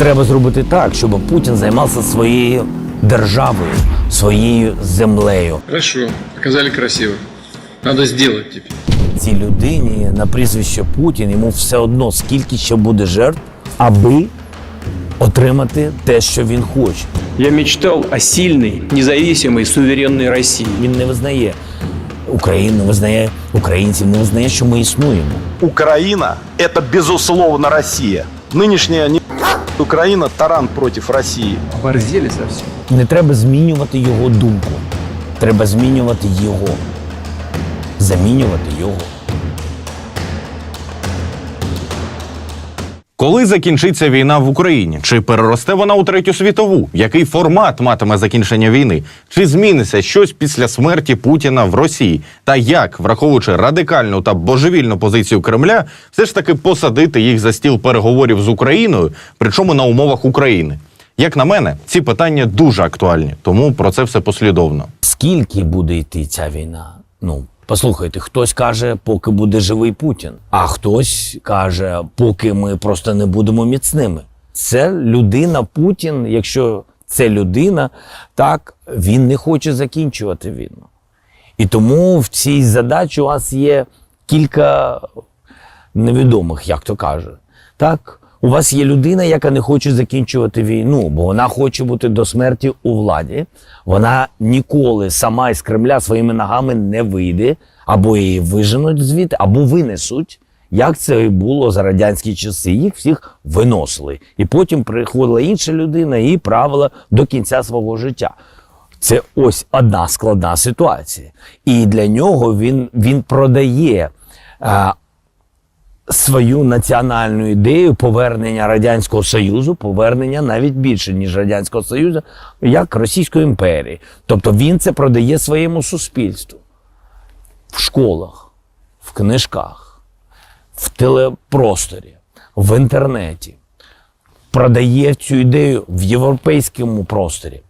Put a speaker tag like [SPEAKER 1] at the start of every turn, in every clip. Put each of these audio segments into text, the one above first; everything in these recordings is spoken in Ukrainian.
[SPEAKER 1] Треба зробити так, щоб Путін займався своєю державою, своєю землею.
[SPEAKER 2] Хорошо, показали красиво. Надо сделать теперь.
[SPEAKER 1] Цій людині на прізвище Путін йому все одно, скільки ще буде жертв, аби отримати те, що він хоче.
[SPEAKER 3] Я мечтал о сильной, независимой, суверенной России.
[SPEAKER 1] Він не визнає Україну, не визнає українців, не визнає, що ми існуємо.
[SPEAKER 4] Украина – это безусловно Россия. Нынешняя не Украина – таран проти Росії.
[SPEAKER 3] Борзілі совсем.
[SPEAKER 1] Не треба змінювати його думку. Треба змінювати його. Замінювати його.
[SPEAKER 5] Коли закінчиться війна в Україні? Чи переросте вона у третю світову? Який формат матиме закінчення війни? Чи зміниться щось після смерті Путіна в Росії? Та як, враховуючи радикальну та божевільну позицію Кремля, все ж таки посадити їх за стіл переговорів з Україною, причому на умовах України? Як на мене, ці питання дуже актуальні, тому про це все послідовно.
[SPEAKER 1] Скільки буде йти ця війна? Ну, послухайте, хтось каже, поки буде живий Путін, а хтось каже, поки ми просто не будемо міцними. Це людина Путін, якщо це людина, так він не хоче закінчувати війну. І тому в цій задачі у вас є кілька невідомих, як то каже. Так, у вас є людина, яка не хоче закінчувати війну, бо вона хоче бути до смерті у владі. Вона ніколи сама із Кремля своїми ногами не вийде, або її виженуть звідти, або винесуть. Як це і було за радянські часи, їх всіх виносили. І потім приходила інша людина і правила до кінця свого життя. Це ось одна складна ситуація. І для нього він, він продає е, свою національну ідею повернення Радянського Союзу, повернення навіть більше, ніж Радянського Союзу, як Російської імперії. Тобто він це продає своєму суспільству в школах, в книжках, в телепросторі, в інтернеті. Продає цю ідею в європейському просторі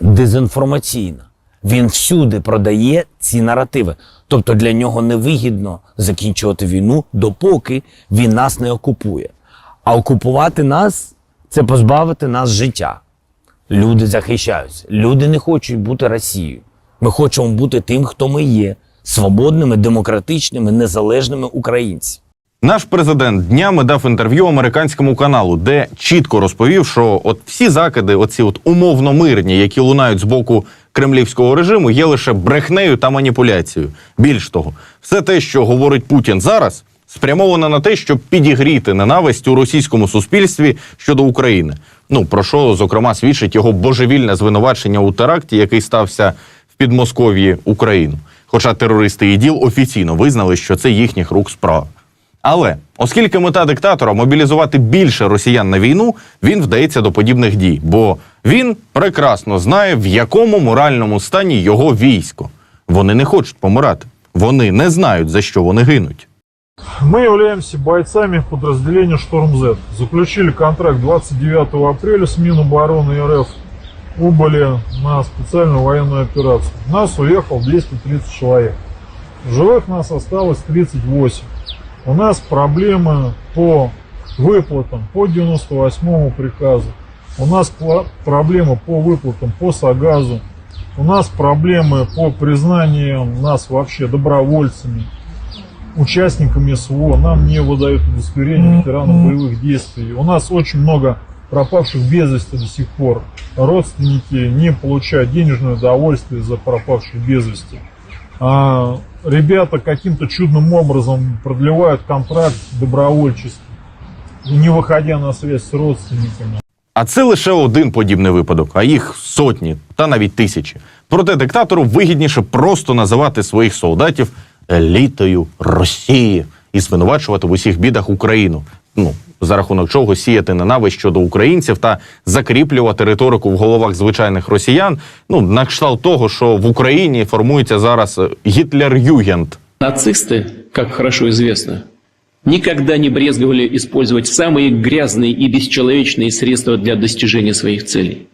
[SPEAKER 1] дезінформаційна. Він всюди продає ці наративи. Тобто для нього невигідно закінчувати війну, допоки він нас не окупує. А окупувати нас це позбавити нас життя. Люди захищаються. Люди не хочуть бути Росією. Ми хочемо бути тим, хто ми є свободними, демократичними, незалежними українцями.
[SPEAKER 5] Наш президент днями дав інтерв'ю американському каналу, де чітко розповів, що от всі закиди, оці от умовно мирні, які лунають з боку кремлівського режиму, є лише брехнею та маніпуляцією. Більш того, все те, що говорить Путін зараз, спрямовано на те, щоб підігріти ненависть у російському суспільстві щодо України. Ну про що зокрема свідчить його божевільне звинувачення у теракті, який стався в Підмосков'ї Україну. Хоча терористи ІДІЛ офіційно визнали, що це їхніх рук справа. Але оскільки мета диктатора мобілізувати більше росіян на війну, він вдається до подібних дій, бо він прекрасно знає, в якому моральному стані його військо. Вони не хочуть помирати. Вони не знають за що вони гинуть.
[SPEAKER 6] Мы являемся бойцами подразделения «Шторм-З». Заключили контракт 29 апреля с Минобороны РФ. Убыли на специальную военную операцию. Нас уехал 230 человек. Живых нас осталось 38. У нас проблемы по выплатам по 98 приказу. У нас проблемы по выплатам по САГАЗу. У нас проблемы по признанию нас вообще добровольцами участниками СВО, нам не выдают удостоверение ветеранов боевых действий. У нас очень много пропавших без вести до сих пор. Родственники не получают денежное удовольствие за пропавших без вести. А ребята каким-то чудным образом продлевают контракт добровольческий, не выходя на связь с родственниками.
[SPEAKER 5] А це лише один подібний випадок, а їх сотні та навіть тисячі. Проте диктатору вигідніше просто називати своїх солдатів елітою Росії і звинувачувати в усіх бідах Україну. Ну за рахунок чого сіяти ненависть щодо українців та закріплювати риторику в головах звичайних росіян. Ну на кшталт того, що в Україні формується зараз е, Гітлер-Югент.
[SPEAKER 7] Нацисты, как хорошо известно, никогда не брезговали использовать самые грязные и бесчеловечные средства для достижения своих целей.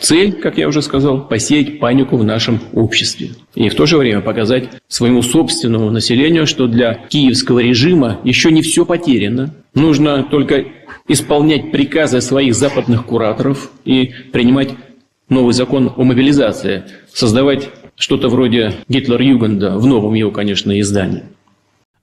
[SPEAKER 7] Цель, как я уже сказал, посеять панику в нашем обществе. И в то же время показать своему собственному населению, что для киевского режима еще не все потеряно. Нужно только исполнять приказы своих западных кураторов и принимать новый закон о мобилизации, создавать что-то вроде Гитлер-Югенда в новом его, конечно, издании.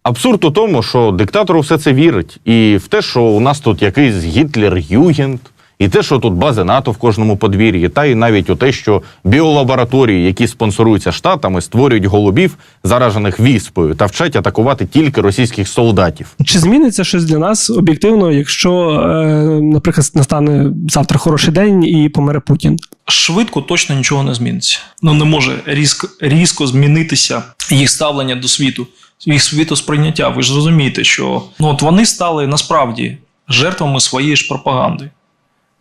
[SPEAKER 5] Абсурд у тому, що диктатору все це вірить, і в те, що у нас тут якийсь Гітлер-Югент, і те, що тут бази НАТО в кожному подвір'ї, та й навіть у те, що біолабораторії, які спонсоруються штатами, створюють голубів, заражених віспою, та вчать атакувати тільки російських солдатів.
[SPEAKER 8] Чи зміниться щось для нас об'єктивно, якщо, е, наприклад, настане завтра хороший день і помре Путін?
[SPEAKER 9] швидко точно нічого не зміниться. Ну не може різко, різко змінитися їх ставлення до світу, їх світосприйняття. Ви ж розумієте, що ну от вони стали насправді жертвами своєї ж пропаганди.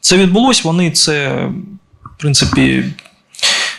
[SPEAKER 9] Це відбулось, вони це, в принципі,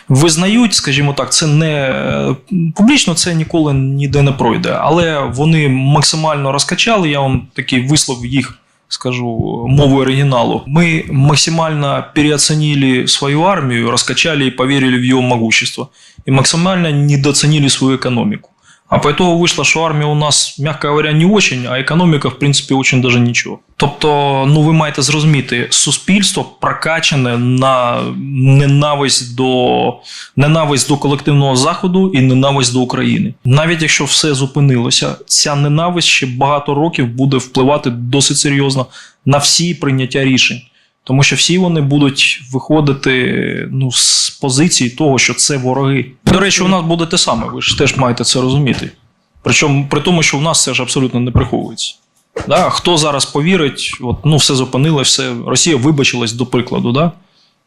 [SPEAKER 9] визнають, скажімо так, це не публічно це ніколи ніде не пройде, але вони максимально розкачали. Я вам такий вислов їх. Скажу мову оригиналу. Мы максимально переоценили свою армию, раскачали и поверили в ее могущество. И максимально недооценили свою экономику. А по итогу вышло, що армія у нас, м'яко говоря, не очень, а економіка, в принципі, очень даже нічого. Тобто, ну ви маєте зрозуміти, суспільство прокачане на ненависть до ненависть до колективного заходу і ненависть до України. Навіть якщо все зупинилося, ця ненависть ще багато років буде впливати досить серйозно на всі прийняття рішень. Тому що всі вони будуть виходити ну, з позиції того, що це вороги. До речі, у нас буде те саме, ви ж теж маєте це розуміти. Причому при тому, що в нас це ж абсолютно не приховується. Да? Хто зараз повірить, от, ну все зупинилось, все, Росія вибачилась до прикладу. Да?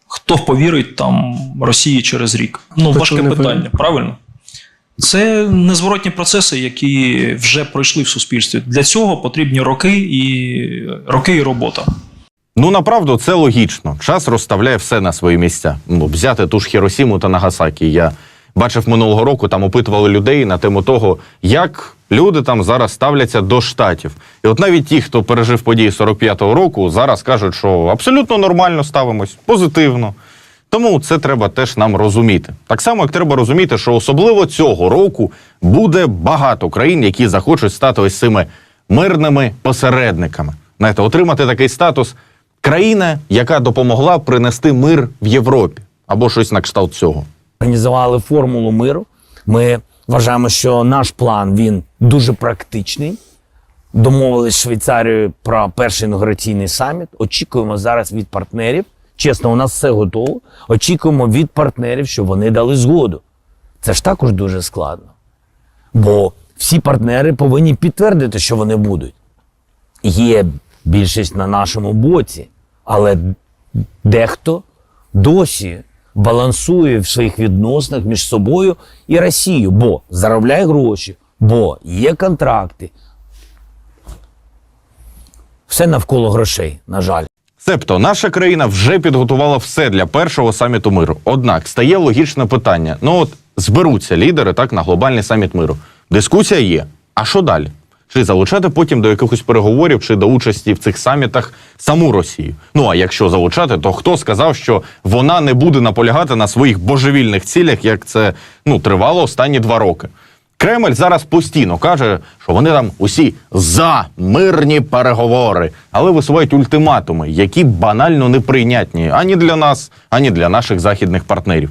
[SPEAKER 9] Хто повірить там Росії через рік? Ну, важке питання, правильно? Це незворотні процеси, які вже пройшли в суспільстві. Для цього потрібні роки і роки і робота.
[SPEAKER 5] Ну направду це логічно. Час розставляє все на свої місця. Ну, взяти ту ж Хіросіму та Нагасакі. Я бачив минулого року, там опитували людей на тему того, як люди там зараз ставляться до штатів. І от навіть ті, хто пережив події 45-го року, зараз кажуть, що абсолютно нормально ставимось, позитивно. Тому це треба теж нам розуміти. Так само, як треба розуміти, що особливо цього року буде багато країн, які захочуть стати ось цими мирними посередниками. Знаєте, отримати такий статус країна, яка допомогла принести мир в Європі, або щось на кшталт цього.
[SPEAKER 1] організували формулу миру. Ми вважаємо, що наш план він дуже практичний. Домовились з Швейцарією про перший інаугураційний саміт. Очікуємо зараз від партнерів. Чесно, у нас все готово. Очікуємо від партнерів, щоб вони дали згоду. Це ж також дуже складно. Бо всі партнери повинні підтвердити, що вони будуть. Є більшість на нашому боці, але дехто досі балансує в своїх відносинах між собою і Росією, бо заробляє гроші, бо є контракти. Все навколо грошей, на жаль.
[SPEAKER 5] Себто наша країна вже підготувала все для першого саміту миру. Однак стає логічне питання: ну от зберуться лідери так на глобальний саміт миру. Дискусія є. А що далі? Чи залучати потім до якихось переговорів чи до участі в цих самітах саму Росію? Ну а якщо залучати, то хто сказав, що вона не буде наполягати на своїх божевільних цілях, як це ну тривало останні два роки? Кремль зараз постійно каже, що вони там усі за мирні переговори, але висувають ультиматуми, які банально неприйнятні ані для нас, ані для наших західних партнерів.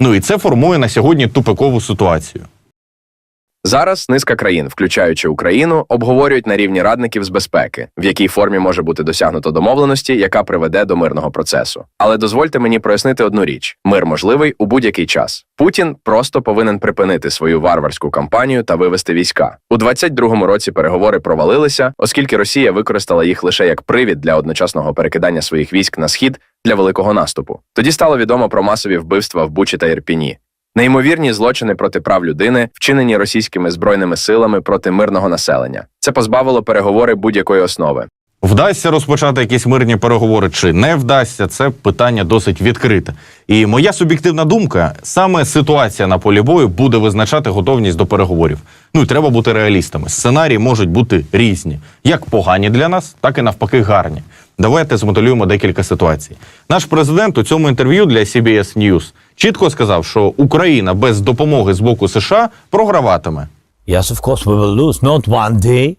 [SPEAKER 5] Ну і це формує на сьогодні тупикову ситуацію.
[SPEAKER 10] Зараз низка країн, включаючи Україну, обговорюють на рівні радників з безпеки, в якій формі може бути досягнуто домовленості, яка приведе до мирного процесу. Але дозвольте мені прояснити одну річ: мир можливий у будь-який час. Путін просто повинен припинити свою варварську кампанію та вивести війська. У 22-му році переговори провалилися, оскільки Росія використала їх лише як привід для одночасного перекидання своїх військ на схід для великого наступу. Тоді стало відомо про масові вбивства в Бучі та Ірпіні. Неймовірні злочини проти прав людини, вчинені російськими збройними силами проти мирного населення. Це позбавило переговори будь-якої основи.
[SPEAKER 5] Вдасться розпочати якісь мирні переговори чи не вдасться, це питання досить відкрите. І моя суб'єктивна думка: саме ситуація на полі бою буде визначати готовність до переговорів. Ну і треба бути реалістами. Сценарії можуть бути різні, як погані для нас, так і навпаки гарні. Давайте змоделюємо декілька ситуацій. Наш президент у цьому інтерв'ю для CBS News чітко сказав, що Україна без допомоги з боку США програватиме.
[SPEAKER 1] Yes, of course we will lose. Not one day.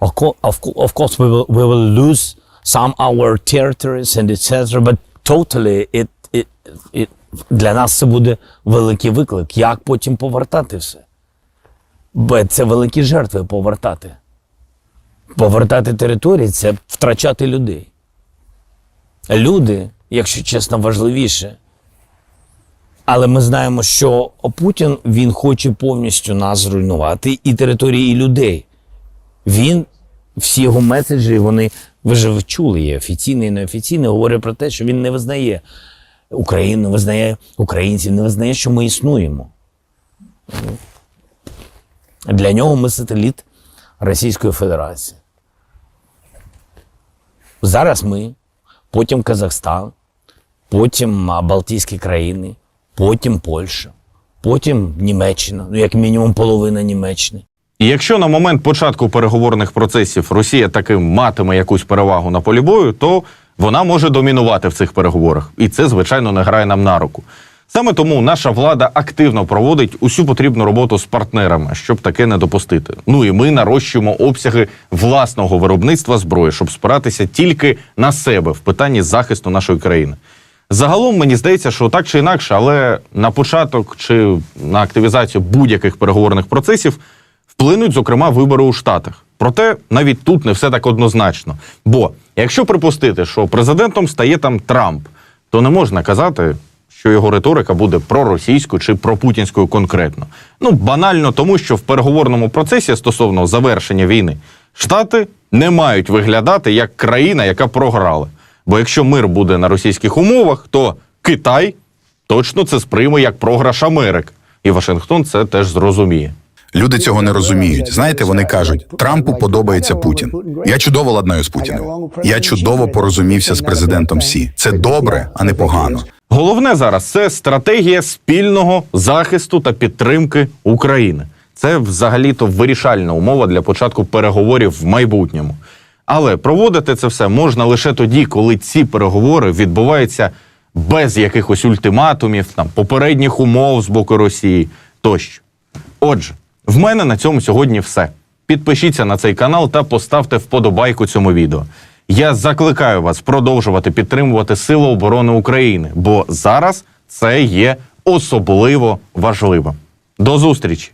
[SPEAKER 1] Of, co- of, co- of course we will, we will lose some our territories and etc. But totally it, it, it, для нас це буде великий виклик. Як потім повертати все? Бо це великі жертви повертати. Повертати території це втрачати людей. Люди, якщо чесно, важливіше. Але ми знаємо, що Путін він хоче повністю нас зруйнувати і території, і людей. Він, всі його меседжі, вони ви ж чули, є офіційний і неофіційний, говорять про те, що він не визнає Україну, визнає українців, не визнає, що ми існуємо. Для нього ми сателіт Російської Федерації. Зараз ми, потім Казахстан, потім Балтійські країни, потім Польща, потім Німеччина, ну як мінімум половина Німеччини.
[SPEAKER 5] І якщо на момент початку переговорних процесів Росія таки матиме якусь перевагу на полі бою, то вона може домінувати в цих переговорах. І це, звичайно, не грає нам на руку. Саме тому наша влада активно проводить усю потрібну роботу з партнерами, щоб таке не допустити. Ну і ми нарощуємо обсяги власного виробництва зброї, щоб спиратися тільки на себе в питанні захисту нашої країни. Загалом мені здається, що так чи інакше, але на початок чи на активізацію будь-яких переговорних процесів вплинуть, зокрема, вибори у Штатах. Проте навіть тут не все так однозначно. Бо якщо припустити, що президентом стає там Трамп, то не можна казати, що його риторика буде проросійською чи пропутінською конкретно. Ну банально тому, що в переговорному процесі стосовно завершення війни Штати не мають виглядати як країна, яка програла. Бо якщо мир буде на російських умовах, то Китай точно це сприйме як програш Америки, і Вашингтон це теж зрозуміє.
[SPEAKER 11] Люди цього не розуміють. Знаєте, вони кажуть, Трампу подобається Путін. Я чудово ладнаю з Путіним. Я чудово порозумівся з президентом Сі. Це добре, а не погано.
[SPEAKER 5] Головне зараз це стратегія спільного захисту та підтримки України. Це взагалі-то вирішальна умова для початку переговорів в майбутньому. Але проводити це все можна лише тоді, коли ці переговори відбуваються без якихось ультиматумів, там попередніх умов з боку Росії тощо. Отже, в мене на цьому сьогодні все. Підпишіться на цей канал та поставте вподобайку цьому відео. Я закликаю вас продовжувати підтримувати Сили оборони України, бо зараз це є особливо важливим. До зустрічі!